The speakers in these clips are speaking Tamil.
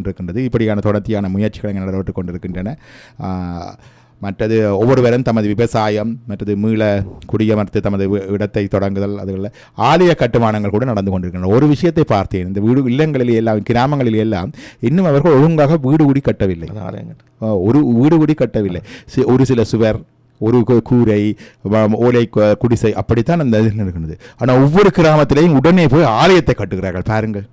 இருக்கின்றது. இப்படியான தொடர்ச்சியான முயற்சிகளை நடைபெற்று கொண்டிருக்கின்றன. மற்றது ஒவ்வொருவரும் தமது விவசாயம் மற்றது மீள குடியமர்த்து தமது இடத்தை தொடங்குதல் அதுகளில் ஆலய கட்டுமானங்கள் கூட நடந்து கொண்டிருக்கின்றன. ஒரு விஷயத்தை பார்த்தேன் இந்த வீடு இல்லங்களில் எல்லாம் கிராமங்களில் எல்லாம் இன்னும் அவர்கள் ஒழுங்காக வீடு கூடி கட்டவில்லை. ஒரு வீடு கூடி கட்டவில்லை. சி- ஒரு சில சுவர் ஒரு கூரை ஓலை குடிசை அப்படித்தான் அந்த இருக்கின்றது. ஆனால் ஒவ்வொரு கிராமத்திலையும் உடனே போய் ஆலயத்தை கட்டுகிறார்கள். பாருங்கள்.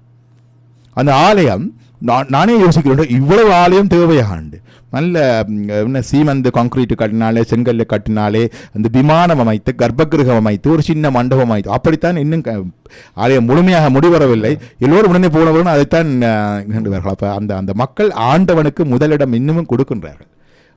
அந்த ஆலயம் நான் நானே யோசிக்கிறேன் இவ்வளவு ஆலயம் தேவையாண்டு. நல்ல என்ன சீமந்து கான்கிரீட் கட்டினாலே செங்கல்ல கட்டினாலே அந்த விமானம் அமைத்து கர்ப்பகிரகம் அமைத்து ஒரு சின்ன மண்டபம் அமைத்து அப்படித்தான் இன்னும் க- ஆலயம் முழுமையாக முடிவரவில்லை. எல்லோரும் உடனே போனவர்கள் அதைத்தான் எண்ணுவார்கள் அப்போ அந்த அந்த மக்கள் ஆண்டவனுக்கு முதலிடம் இன்னமும் கொடுக்கின்றார்கள்.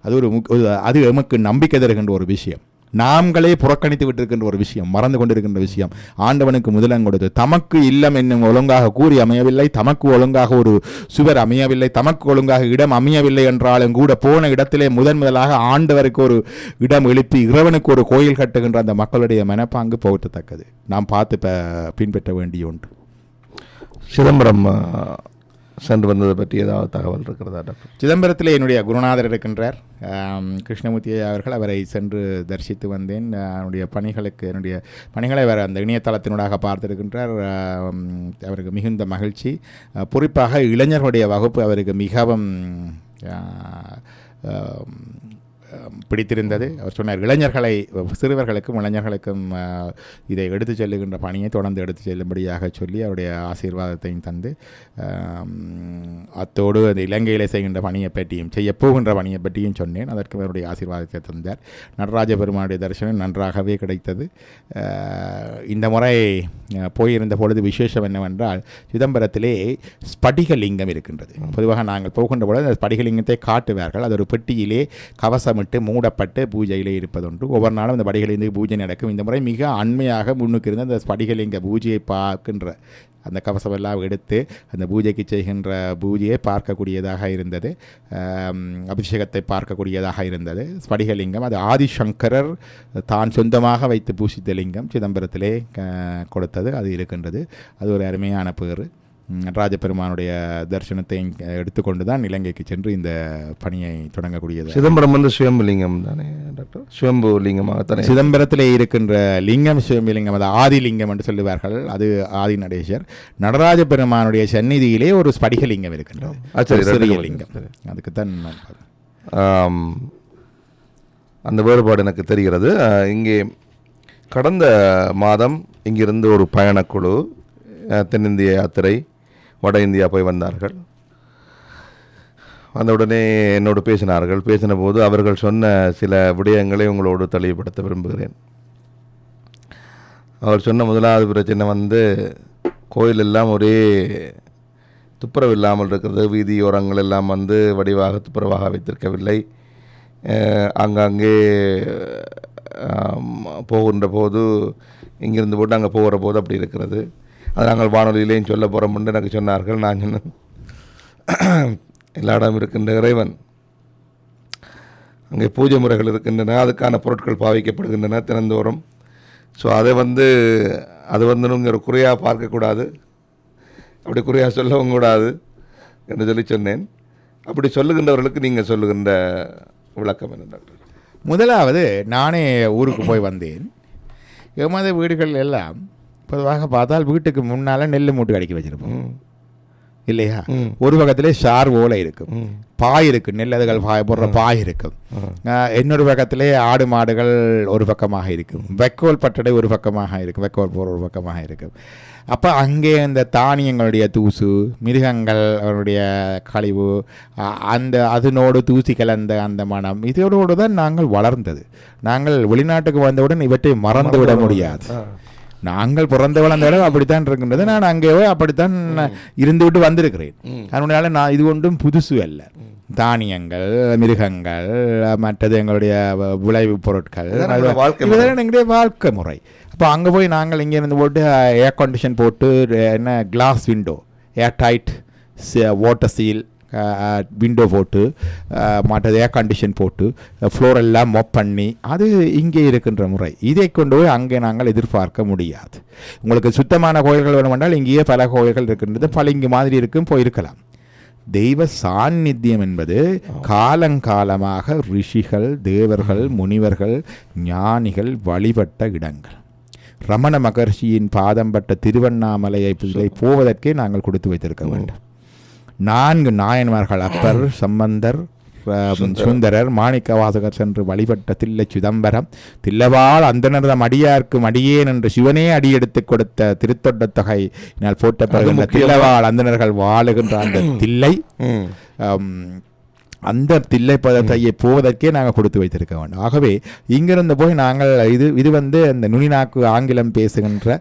அது ஒரு ஒரு- அது எமக்கு நம்பிக்கை தருகின்ற ஒரு விஷயம். நாம்களே புறக்கணித்து விட்டிருக்கின்ற ஒரு விஷயம் மறந்து கொண்டிருக்கின்ற விஷயம். ஆண்டவனுக்கு முதலம் கொடுத்து தமக்கு இல்லம் என்னும் ஒழுங்காக கூறி அமையவில்லை தமக்கு ஒழுங்காக ஒரு சுவர் அமையவில்லை தமக்கு ஒழுங்காக இடம் அமையவில்லை என்றாலும் கூட போன இடத்திலே முதன் முதலாக ஆண்டவருக்கு ஒரு இடம் எழுப்பி இறைவனுக்கு ஒரு கோயில் கட்டுகின்ற அந்த மக்களுடைய மனப்பாங்கு போற்றத்தக்கது நாம் பார்த்து ப- பின்பற்ற வேண்டிய ஒன்று. சிதம்பரம் சென்று வந்ததை பற்றி ஏதாவது தகவல் இருக்கிறதா டாக்டர்? சிதம்பரத்தில் என்னுடைய குருநாதர் இருக்கின்றார். கிருஷ்ணமூர்த்தி அவர்கள் அவரை சென்று தரிசித்து வந்தேன். ஆ, என்னுடைய பணிகளுக்கு என்னுடைய பணிகளை அவர் அந்த இணையதளத்தினூடாக பார்த்திருக்கின்றார். அவருக்கு மிகுந்த மகிழ்ச்சி. குறிப்பாக இளைஞர்களுடைய வகுப்பு அவருக்கு மிகவும் பிடித்திருந்தது. அவர் சொன்னார் இளைஞர்களை சிறுவர்களுக்கும் இளைஞர்களுக்கும் இதை எடுத்துச் செல்லுகின்ற பணியை தொடர்ந்து எடுத்துச் செல்லும்படியாக சொல்லி அவருடைய ஆசீர்வாதத்தையும் தந்து அத்தோடு அந்த இலங்கையிலே செய்கின்ற பணியை பற்றியும் செய்ய போகின்ற பணியை பற்றியும் சொன்னேன். அதற்கு அவருடைய ஆசீர்வாதத்தை தந்தார். நடராஜ பெருமானுடைய தரிசனம் நன்றாகவே கிடைத்தது. இந்த முறை போயிருந்த பொழுது விசேஷம் என்னவென்றால் சிதம்பரத்திலே ஸ்படிகலிங்கம் இருக்கின்றது. பொதுவாக நாங்கள் போகின்ற பொழுது அந்த ஸ்படிகலிங்கத்தை காட்டுவார்கள். அது ஒரு பெட்டியிலே கவசமிட்டு மூடப்பட்டு பூஜையிலே இருப்பதுண்டு. ஒவ்வொரு நாளும் அந்த படிகளிலிருந்து பூஜை நடக்கும். இந்த முறை மிக அண்மையாக முன்னுக்கு இருந்த அந்த படிகளிங்க பூஜையை பார்க்கின்ற அந்த கவசமெல்லாம் எடுத்து அந்த பூஜைக்கு செய்கின்ற பூஜையை பார்க்கக்கூடியதாக இருந்தது. அபிஷேகத்தை பார்க்கக்கூடியதாக இருந்தது. ஸ்படிகலிங்கம் அது ஆதிசங்கரர் தான் சொந்தமாக வைத்து பூசித்த லிங்கம் சிதம்பரத்திலே க- கொடுத்தது. அது இருக்கின்றது. அது ஒரு அருமையான பேர் ராஜபெருமானுடைய தரிசனத்தை எடுத்துக்கொண்டு தான் இலங்கைக்கு சென்று இந்த பணியை தொடங்கக்கூடியது. சிதம்பரம் வந்து சுயம்பு லிங்கம் தானே டாக்டர்? சுயம்பு லிங்கமாகத்தானே. சிதம்பரத்திலே இருக்கின்ற லிங்கம் சிவலிங்கம் அது ஆதிலிங்கம் என்று சொல்லுவார்கள். அது ஆதி நடேசர் நடராஜ பெருமானுடைய சந்நிதியிலே ஒரு ஸ்படிகலிங்கம் இருக்கின்றது. லிங்கம். அதுக்குத்தான் அந்த வேறுபாடு எனக்கு தெரிகிறது. இங்கே கடந்த மாதம் இங்கிருந்து ஒரு பயணக்குழு தென்னிந்திய யாத்திரை வட இந்தியா போய் வந்தார்கள். வந்தவுடனே என்னோடு பேசினார்கள். பேசின போது அவர்கள் சொன்ன சில விடயங்களை உங்களோடு தெளிவுபடுத்த விரும்புகிறேன். அவர் சொன்ன முதலாவது பிரச்சனை வந்து கோயில் எல்லாம் ஒரே துப்புரவு இல்லாமல் இருக்கிறது. வீதியோரங்கள் எல்லாம் வந்து வடிவாக துப்புரவாக வைத்திருக்கவில்லை. அங்கங்கே போகின்ற போது இங்கிருந்து போட்டு அங்கே போகிற போது அப்படி இருக்கிறது. அது நாங்கள் வானொலியிலேயும் சொல்ல என்று எனக்கு சொன்னார்கள். நான் சொன்னேன் எல்லா இடம் இருக்கின்ற இறைவன். அங்கே பூஜை முறைகள் இருக்கின்றன அதுக்கான பொருட்கள் பாவிக்கப்படுகின்றன தினந்தோறும். ஸோ அதை வந்து அது வந்து நீங்கள் குறையாக பார்க்கக்கூடாது. அப்படி குறையாக சொல்லவும் கூடாது என்று சொல்லி சொன்னேன். அப்படி சொல்லுகின்றவர்களுக்கு நீங்கள் சொல்லுகின்ற விளக்கம் என்ன டாக்டர்? முதலாவது நானே ஊருக்கு போய் வந்தேன். எமது வீடுகள் எல்லாம் பொதுவாக பார்த்தால் வீட்டுக்கு முன்னால் நெல் மூட்டு அடிக்கி வச்சிருப்போம். இல்லையா. ஒரு பக்கத்திலே ஷார் ஓலை இருக்கும். பாய் இருக்கு நெல்லதுகள் பாய் போடுற பாய் இருக்கும். இன்னொரு பக்கத்திலே ஆடு மாடுகள் ஒரு பக்கமாக இருக்கும். வைக்கோல் பட்டடை ஒரு பக்கமாக இருக்கும். வைக்கோல் போர் ஒரு பக்கமாக இருக்கும். அப்போ அங்கே இந்த தானியங்களுடைய தூசு மிருகங்கள் அவருடைய கழிவு அந்த அதனோடு தூசி கலந்த அந்த மனம் இதோடு தான் நாங்கள் வளர்ந்தது. நாங்கள் வெளிநாட்டுக்கு வந்தவுடன் இவற்றை மறந்து விட முடியாது. நாங்கள் பிறந்த வளர்ந்த இடம் அப்படித்தான் இருக்கின்றது. நான் அங்கே அப்படித்தான் இருந்து விட்டு வந்திருக்கிறேன். அதனால நான் இது ஒன்றும் புதுசு அல்ல. தானியங்கள் மிருகங்கள் மற்றது எங்களுடைய விளைவுப் பொருட்கள். இதுதான் எங்களுடைய வாழ்க்கை முறை. அப்போ அங்கே போய் நாங்கள் இங்கே இருந்து போட்டு ஏர் கண்டிஷன் போட்டு என்ன glass window air tight water seal window போட்டு மற்றது ஏர் கண்டிஷன் போட்டு ஃப்ளோர் எல்லாம் மொப் பண்ணி அது இங்கே இருக்கின்ற முறை இதை கொண்டு போய் அங்கே நாங்கள் எதிர்பார்க்க முடியாது உங்களுக்கு சுத்தமான கோயில்கள் வேணுமென்றால் இங்கேயே பல கோயில்கள் இருக்கின்றது பளிங்கு மாதிரி இருக்கும் போயிருக்கலாம் தெய்வ சாநித்தியம் என்பது காலங்காலமாக ரிஷிகள் தேவர்கள் முனிவர்கள் ஞானிகள் வழிபட்ட இடங்கள் ரமண மகர்ஷியின் பாதம் பட்ட திருவண்ணாமலையை போவதற்கே நாங்கள் கொடுத்து வைத்திருக்க வேண்டும் நான்கு நாயன்மார்கள் அப்பர் சம்பந்தர் சுந்தரர். மாணிக்கவாசகர் சென்று வழிபட்ட தில்லை சிதம்பரம் தில்லவாள் அந்தனர்தம் அடியார்க்கும் அடியேன் என்று சிவனே அடியெடுத்துக் கொடுத்த திருத்தொட்ட தொகை போட்ட முக்கியமா- தில்லவாள் அந்தணர்கள் வாழுகின்ற அந்த தில்லை. அந்த தில்லை பதத்தையை போவதற்கே நாங்கள் கொடுத்து வைத்திருக்க வேண்டும். ஆகவே இங்கிருந்து போய் நாங்கள் இது இது வந்து அந்த நுனிநாக்கு ஆங்கிலம் பேசுகின்ற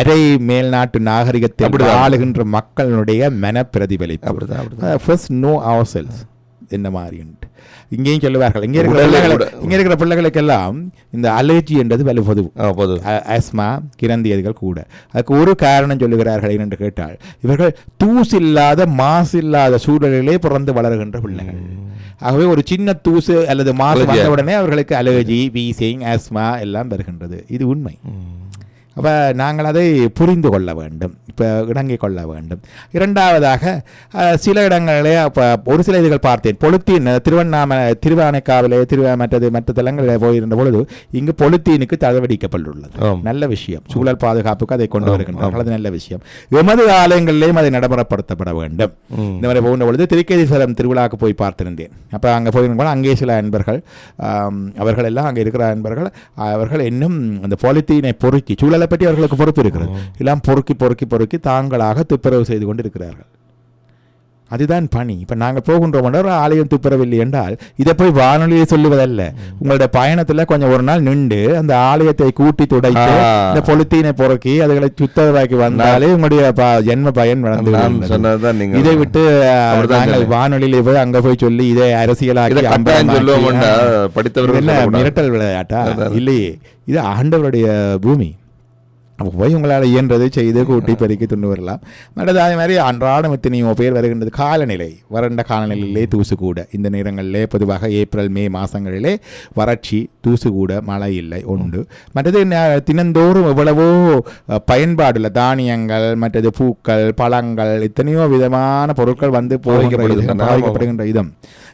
அரை மேல்நாட்டு நாகரிகத்தில் அப்படிதான். வாழுகின்ற மக்களுடைய மன பிரதிபலிப்பு ஃபர்ஸ்ட் நோ அவர் செல்ஸ் என்ன மாதிரின்ட்டு இங்கேயும் சொல்லுவார்கள் இங்கே இருக்கிற. இங்கே இருக்கிற பிள்ளைகளுக்கெல்லாம் இந்த அலர்ஜி என்றது வலு பொது ஆஸ்மா கிரந்தியதிகள் கூட. அதுக்கு ஒரு காரணம் சொல்லுகிறார்கள் என்று கேட்டால் இவர்கள் தூசு இல்லாத மாசு இல்லாத சூழலிலே பிறந்து வளர்கின்ற பிள்ளைகள். ஆகவே ஒரு சின்ன தூசு அல்லது மாசு Allergy. வந்த உடனே அவர்களுக்கு அலர்ஜி வீசிங் ஆஸ்மா எல்லாம் வருகின்றது. இது உண்மை. அப்ப நாங்கள் அதை புரிந்து கொள்ள வேண்டும். இப்போ இணங்கிக் கொள்ள வேண்டும். இரண்டாவதாக சில இடங்களிலே அப்போ ஒரு சில இதுகள் பார்த்தேன். பொலித்தீன் திருவண்ணாமலை திருவானைக்காவிலே திருவ மற்றது மற்ற தலங்களில் போயிருந்த பொழுது இங்கு பொலித்தீனுக்கு தடவடிக்கப்பட்டுள்ளது. நல்ல விஷயம். சூழல் பாதுகாப்புக்கு அதை கொண்டு வருகின்றார்கள். அது நல்ல விஷயம். எமது ஆலயங்களிலேயும் அதை நடைமுறைப்படுத்தப்பட வேண்டும். இந்த மாதிரி போகின்ற பொழுது திருக்கேதீஸ்வரம் திருவிழாவுக்கு போய் பார்த்திருந்தேன். அப்போ அங்கே போயிருந்தோம் அங்கே சில அன்பர்கள் அவர்கள் எல்லாம் அங்கே இருக்கிற அன்பர்கள் அவர்கள் இன்னும் அந்த பாலித்தீனை பொறுக்கி சூழலை பற்றி அவர்களுக்கு பொறுப்பு இருக்கிறது. எல்லாம் பொறுக்கி பொறுக்கி பொறுக்கி தாங்களாக துப்புரவு செய்து கொண்டு இருக்கிறார்கள் அதுதான் பணி. இப்போ நாங்கள் போகின்றோம் என்றால் ஒரு ஆலயம் துப்புரவில்லை என்றால் இதை போய் வானொலியை சொல்லுவதல்ல. உங்களுடைய பயணத்தில் கொஞ்சம் ஒரு நாள் நின்று அந்த ஆலயத்தை கூட்டி துடைத்து. இந்த பொலித்தீனை பொறுக்கி அதுகளை சுத்தமாக்கி வந்தாலே உங்களுடைய ஜென்ம பயன் நீங்க இதை விட்டு நாங்கள். வானொலியில போய் அங்க போய் சொல்லி இதை அரசியலாக்கி படித்தவர்கள். மிரட்டல் விளையாட்டா? இல்லையே. இது ஆண்டவருடைய பூமி. போய் உங்களால் இயன்றதை செய்து கூட்டி பெருக்கி துண்டு வரலாம் மற்றது அதே மாதிரி அன்றாடம் எத்தனையோ பேர் வருகின்றது. காலநிலை வறண்ட காலநிலையிலே தூசு கூட இந்த நேரங்களிலே பொதுவாக ஏப்ரல் மே மாதங்களிலே வறட்சி தூசு கூட மழை இல்லை உண்டு. மற்றது தினந்தோறும் எவ்வளவோ பயன்பாடுள்ள தானியங்கள் மற்றது பூக்கள் பழங்கள் எத்தனையோ விதமான பொருட்கள் வந்து பாதிக்கப்படுகின்ற இதம்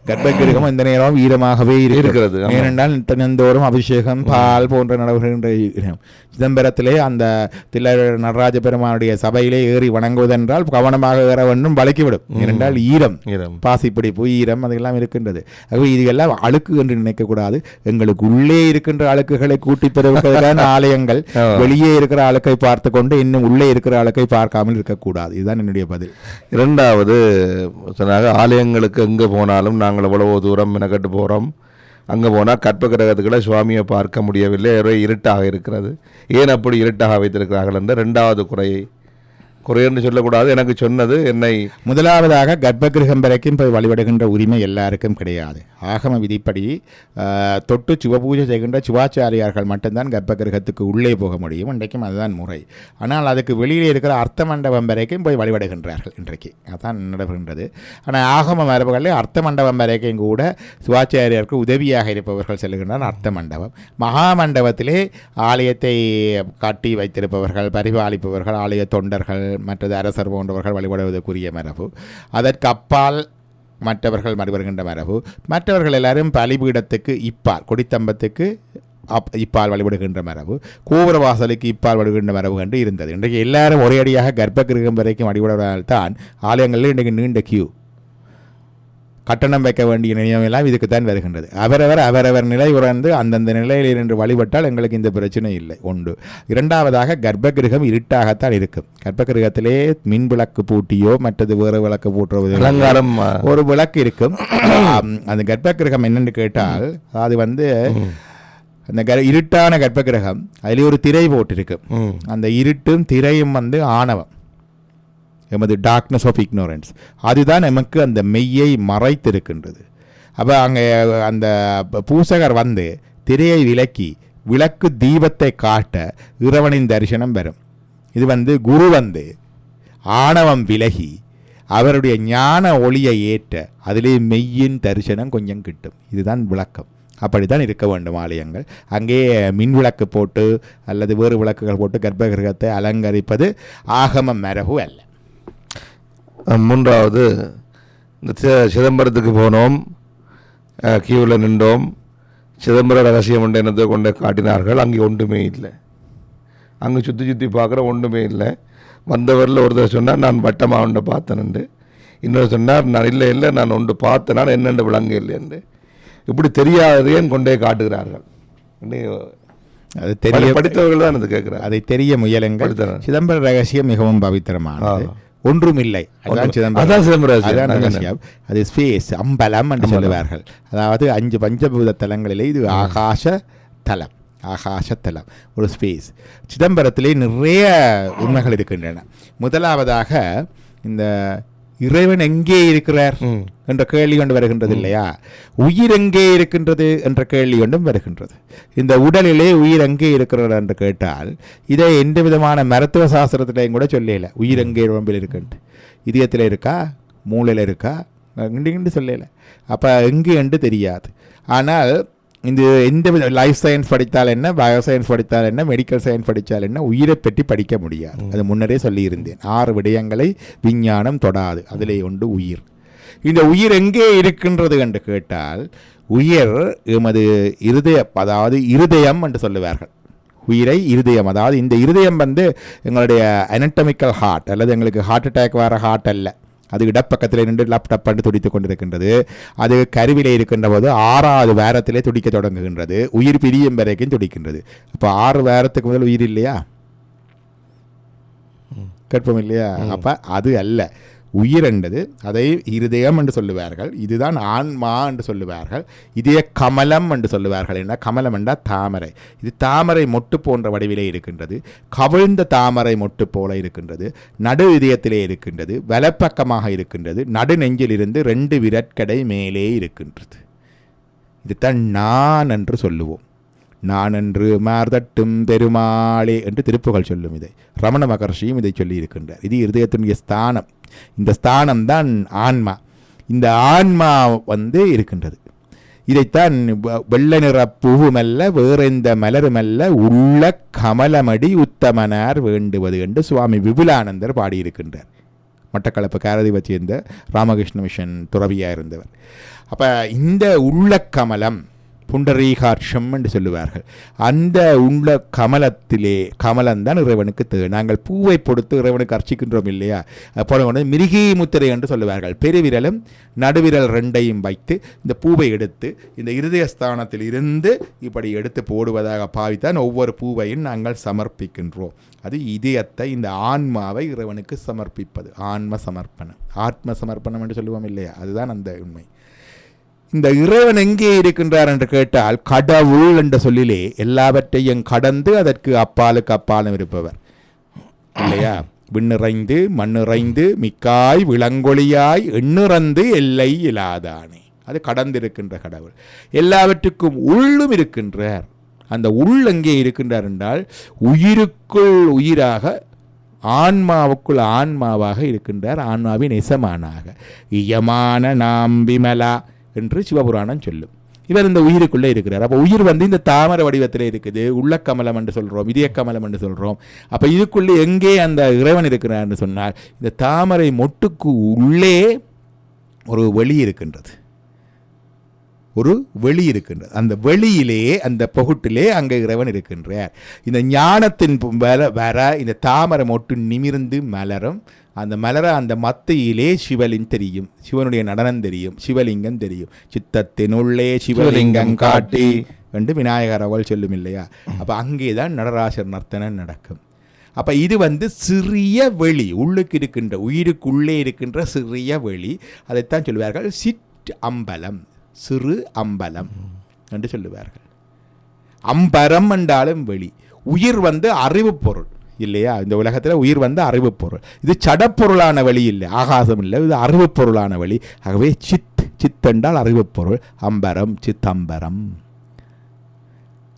கர்ப்பகிரகம் இந்த நேரம் ஈரமாகவே இருக்கிறது. ஏனென்றால் தினந்தோறும் அபிஷேகம் பால் போன்ற நடைபெறுகின்ற இடம். சிதம்பரத்திலே அந்த தில்லை நடராஜ பெருமானுடைய சபையிலே ஏறி வணங்குவதென்றால் கவனமாக ஏற வேண்டும் வளைக்கிவிடும் ஏனென்றால் ஈரம். பாசிப்பிடிப்பு ஈரம் அதெல்லாம் இருக்கின்றது. ஆகவே இதுகெல்லாம் அழுக்கு என்று நினைக்கக்கூடாது. எங்களுக்கு உள்ளே இருக்கின்ற அழுக்குகளை கூட்டி பெறுவதற்கான ஆலயங்கள். வெளியே இருக்கிற அழுக்கை பார்த்து கொண்டு இன்னும் உள்ளே இருக்கிற அழுக்கை பார்க்காமல் இருக்கக்கூடாது. இதுதான் என்னுடைய பதில். இரண்டாவது சொன்னாங்க ஆலயங்களுக்கு எங்கே போனாலும் நாங்கள் எவ்வளவோ தூரம் மெனக்கட்டு போகிறோம் அங்கே போனால் கற்ப கிரகத்துக்களை சுவாமியை பார்க்க முடியவில்லை இருட்டாக இருக்கிறது. ஏன் அப்படி இருட்டாக வைத்திருக்கிறார்கள் என்ற ரெண்டாவது குறையை குறைன்னு சொல்லக்கூடாது எனக்கு சொன்னது என்னை முதலாவதாக கர்ப்பகிரகம் வரைக்கும் போய் வழிபடுகின்ற உரிமை எல்லாருக்கும் கிடையாது. ஆகம விதிப்படி தொட்டு சிவபூஜை செய்கின்ற சிவாச்சாரியார்கள் மட்டும்தான் கர்ப்பகிரகத்துக்கு உள்ளே போக முடியும். இன்றைக்கும் அதுதான் முறை. ஆனால் அதுக்கு வெளியில் இருக்கிற அர்த்த மண்டபம் வரைக்கும் போய் வழிபடுகின்றார்கள் இன்றைக்கு. அதான் நடைபெறுகின்றது. ஆனால் ஆகம மரபுகளில் அர்த்த மண்டபம் வரைக்கும் கூட சிவாச்சாரியாருக்கு உதவியாக இருப்பவர்கள் செல்கின்றனர் அர்த்த மண்டபம். மகா மண்டபத்திலே ஆலயத்தை காட்டி வைத்திருப்பவர்கள் பரிபாலிப்பவர்கள் ஆலய தொண்டர்கள் மற்றது அரசர் போன்றவர்கள் வழிபடுவதற்குரிய மரபு. அதற்கு அப்பால் மற்றவர்கள் வழிபடுகின்ற மரபு. மற்றவர்கள் எல்லாரும் பலிபீடத்துக்கு இப்பால் கொடித்தம்பத்துக்கு அப் இப்பால் வழிபடுகின்ற மரபு. கோபுரவாசலுக்கு இப்பால் வழிபடுகின்ற மரபு என்று இருந்தது. இன்றைக்கு எல்லாரும் ஒரே அடியாக கர்ப்பகிரகம் வரைக்கும் வழிபடுவதால் தான் ஆலயங்களில் இன்றைக்கு நீண்ட கியூ கட்டணம் வைக்க வேண்டிய நிலையம் எல்லாம் இதுக்கு தான் வருகின்றது. அவரவர் அவரவர் நிலை உணர்ந்து அந்தந்த நிலையில் இருந்து வழிபட்டால் எங்களுக்கு இந்த பிரச்சனை இல்லை. உண்டு. இரண்டாவதாக கர்ப்பகிரகம் இருட்டாகத்தான் இருக்கும். கர்ப்பகிரகத்திலே மின் விளக்கு பூட்டியோ மற்றது வேறு விளக்கு ஆ, ஒரு விளக்கு இருக்கும். அந்த கர்ப்பகிரகம் என்னன்னு கேட்டால் அது வந்து அந்த கர் இருட்டான கர்ப்பகிரகம் அதில் ஒரு திரை போட்டிருக்கு. அந்த இருட்டும் திரையும் வந்து ஆணவம். எமது டார்க்னஸ் ஆஃப் இக்னோரன்ஸ் அதுதான் நமக்கு அந்த மெய்யை மறைத்திருக்கின்றது. அப்போ அங்கே அந்த பூசகர் வந்து திரையை விலக்கி விளக்கு தீபத்தை காட்ட இறைவனின் தரிசனம் வரும். இது வந்து குரு வந்து ஆணவம் விலகி அவருடைய ஞான ஒளியை ஏற்ற அதிலே மெய்யின் தரிசனம் கொஞ்சம் கிட்டும். இதுதான் விளக்கம். அப்படித்தான் இருக்க வேண்டும் ஆலயங்கள். அங்கே மின் விளக்கு போட்டு அல்லது வேறு விளக்குகள் போட்டு கர்ப்பகிரகத்தை அலங்கரிப்பது ஆகம மரபு அல்ல. மூன்றாவது இந்த சி- சிதம்பரத்துக்கு போனோம். கியூவில் நின்றோம். சிதம்பர ரகசியம் ஒன்று என்னத்தை கொண்டு காட்டினார்கள். அங்கே ஒன்றுமே இல்லை. அங்கே சுற்றி சுற்றி பார்க்குற ஒன்றுமே இல்லை. வந்தவரில் ஒருத்தர் சொன்னார் நான் வட்டமாக ஒன்று பார்த்தேன்ண்டு இன்னொரு சொன்னார் நான் இல்லை இல்லை நான் ஒன்று பார்த்தேன். நான் என்னென்று விளங்க இல்லைன்னு இப்படி தெரியாததையும் கொண்டே காட்டுகிறார்கள். அது தெரிய படி- படித்தவர்கள் தான் இது கேட்குறாங்க. அதை தெரிய முயலுங்கள். சிதம்பர ரகசியம் மிகவும் பவித்திரமானது. ஒன்றும். ரகசியம் அது ஸ்பேஸ் அம்பலம் என்று சொல்லுவார்கள். அதாவது அஞ்சு பஞ்சபூத தலங்களிலே இது ஆகாச தலம். ஆகாச தலம். ஒரு ஸ்பேஸ் சிதம்பரத்திலே நிறைய உண்மைகள் இருக்கின்றன. முதலாவதாக இந்த இறைவன் எங்கே இருக்கிறார். என்ற கேள்வி கொண்டு வருகின்றது இல்லையா? உயிர் எங்கே இருக்கின்றது என்ற கேள்வி கொண்டும் வருகின்றது. இந்த உடலிலே உயிர் எங்கே இருக்கிறது என்று கேட்டால் இதை எந்த விதமான மருத்துவ சாஸ்திரத்திலையும் கூட சொல்லல. உயிர் எங்கே உடம்பில் இருக்குன்ட்டு இதயத்தில் இருக்கா? மூளையில் இருக்கா? சொல்லல. அப்போ எங்கே என்று தெரியாது. ஆனால் இந்த எந்த லைஃப் சயின்ஸ் படித்தால் என்ன பயோ சயின்ஸ் படித்தால் என்ன மெடிக்கல் சயின்ஸ் படித்தால் என்ன உயிரை பற்றி படிக்க முடியாது. அது முன்னரே சொல்லியிருந்தேன். ஆறு விடயங்களை விஞ்ஞானம் தொடாது. அதிலே உண்டு உயிர். இந்த உயிர் எங்கே இருக்கின்றது என்று கேட்டால் உயிர் எமது இருதய அதாவது இருதயம் என்று சொல்லுவார்கள். உயிரை இருதயம் அதாவது இந்த இருதயம் வந்து எங்களுடைய anatomical ஹார்ட் அல்லது எங்களுக்கு ஹார்ட் அட்டாக் வர ஹார்ட் அல்ல. அது இடப்பக்கத்தில் நின்று லேப்டாப் பண்ணி துடித்து கொண்டிருக்கின்றது. அது கருவிலே இருக்கின்ற போது ஆறாவது வாரத்திலே துடிக்க தொடங்குகின்றது. உயிர் பிரியும் வரைக்கும் துடிக்கின்றது. அப்போ ஆறு வாரத்துக்கு முதல் உயிர் இல்லையா? கேட்போம் இல்லையா? அப்போ அது அல்ல. உயிர் என்பது அதை இருதயம் என்று சொல்லுவார்கள். இதுதான் ஆன்மா என்று சொல்லுவார்கள். இதய கமலம் என்று சொல்லுவார்கள். என்ன? கமலம் என்றால் தாமரை. இது தாமரை மொட்டு போன்ற வடிவிலே இருக்கின்றது. கவிழ்ந்த தாமரை மொட்டு போல இருக்கின்றது. நடு இதயத்திலே இருக்கின்றது. வலப்பக்கமாக இருக்கின்றது. நடு நெஞ்சிலிருந்து ரெண்டு விரட்கடை மேலே இருக்கின்றது. இதுதான் நான் என்று சொல்லுவோம். நான் என்று மார்தட்டும் பெருமாளே என்று திருப்புகள் சொல்லும் இதை. ரமண மகர்ஷியும் இதை சொல்லி இருக்கின்றார் இது இருதயத்தினுடைய ஸ்தானம். இந்த ஸ்தானம் தான் ஆன்மா. இந்த ஆன்மா வந்து இருக்கின்றது. இதைத்தான் வெள்ளை நிற பூவுமல்ல வேறெந்த மலருமல்ல உள்ள கமலமடி உத்தமனார் வேண்டுவது என்று சுவாமி விபுலானந்தர் பாடியிருக்கின்றார். மட்டக்களப்பு காரதீவை சேர்ந்த ராமகிருஷ்ண மிஷன் துறவியாக இருந்தவர் அப்போ இந்த உள்ள கமலம் புண்டரீகாட்சம் என்று சொல்லுவார்கள். அந்த உள்ள கமலத்திலே கமலந்தான் இறைவனுக்கு தேவை. நாங்கள் பூவை பொடுத்து இறைவனுக்கு அர்ச்சிக்கின்றோம் இல்லையா? போல வந்து மிருகி முத்திரை என்று சொல்லுவார்கள். பெருவிரலும் நடுவிரல் ரெண்டையும் வைத்து இந்த பூவை எடுத்து இந்த இருதயஸ்தானத்தில் இருந்து இப்படி எடுத்து போடுவதாக பாவித்தான் ஒவ்வொரு பூவையும் நாங்கள் சமர்ப்பிக்கின்றோம். அது இதயத்தை இந்த ஆன்மாவை இறைவனுக்கு சமர்ப்பிப்பது. ஆன்ம சமர்ப்பணம். ஆத்ம சமர்ப்பணம் என்று சொல்லுவோம் இல்லையா? அதுதான் அந்த உண்மை. இந்த இறைவன் எங்கே இருக்கின்றார் என்று கேட்டால் கடவுள் என்ற சொல்லிலே எல்லாவற்றையும் கடந்து அதற்கு அப்பாலுக்கு அப்பாலும் இருப்பவர். இல்லையா? விண்ணிறைந்து மண்ணிறைந்து மிக்காய் விளங்கொழியாய் எண்ணிறந்து எல்லை இலாதானே. அது கடந்திருக்கின்ற கடவுள். எல்லாவற்றுக்கும் உள்ளும் இருக்கின்றார். அந்த உள் எங்கே இருக்கின்றார் என்றால் உயிருக்குள் உயிராக ஆன்மாவுக்குள் ஆன்மாவாக இருக்கின்றார். ஆன்மாவின் எசமானாக. இயமான நாம் விமலா. என்று சிவபுராணம் சொல்லும். இவர் இந்த உயிருக்குள்ளே இருக்கிறார். அப்போ உயிர் வந்து இந்த தாமரை வடிவத்தில் இருக்குது. உள்ள கமலம் என்று சொல்கிறோம் இதய கமலம் என்று சொல்கிறோம் அப்போ இதுக்குள்ளே எங்கே அந்த இறைவன் இருக்கிறார்னு சொன்னால் இந்த தாமரை மொட்டுக்கு உள்ளே ஒரு வெளி இருக்கின்றது. ஒரு வெளி இருக்கின்றது. அந்த வெளியிலே அந்த பொகுட்டிலே அங்கே இறைவன் இருக்கின்றார். இந்த ஞானத்தின் வர வர இந்த தாமரை மொட்டு நிமிர்ந்து மலரும் அந்த மலர அந்த மத்தியிலே சிவலிங் தெரியும். சிவனுடைய நடனம் தெரியும். சிவலிங்கம் தெரியும். சித்தத்தினுள்ளே சிவலிங்கம் காட்டி. என்று விநாயகர் அவள் சொல்லும் இல்லையா? அப்போ அங்கே தான் நடராசர் நர்த்தனம் நடக்கும். அப்போ இது வந்து சிறிய வெளி உள்ளுக்கு இருக்கின்ற உயிருக்குள்ளே இருக்கின்ற சிறிய வெளி. அதைத்தான் சொல்லுவார்கள் சிட் அம்பலம் சிறு அம்பலம் என்று சொல்லுவார்கள். அம்பரம் என்றாலும் வெளி. உயிர் வந்து அறிவு பொருள். இல்லையா? இந்த உலகத்தில் உயிர் வந்து அறிவு பொருள். இது சடப்பொருளான வழி இல்லை. ஆகாசம் இல்லை. இது அறிவு பொருளான வழி. ஆகவே சித் சித்தென்றால் அறிவுப்பொருள் அறிவு பொருள். அம்பரம் சித்தம்பரம்.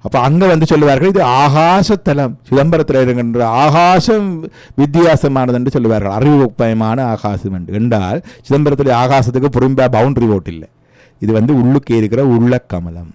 அப்போ அங்கே வந்து சொல்லுவார்கள் இது ஆகாசத்தலம். சிதம்பரத்தில் இருக்கின்ற ஆகாசம் வித்தியாசமானது என்று சொல்லுவார்கள். அறிவுப்பயமான ஆகாசம் என்று. என்றால் சிதம்பரத்தில் ஆகாசத்துக்கு புறம்பா பவுண்டரி ஓட் இல்லை. இது வந்து உள்ளுக்கு இருக்கிற உள்ள கமலம்.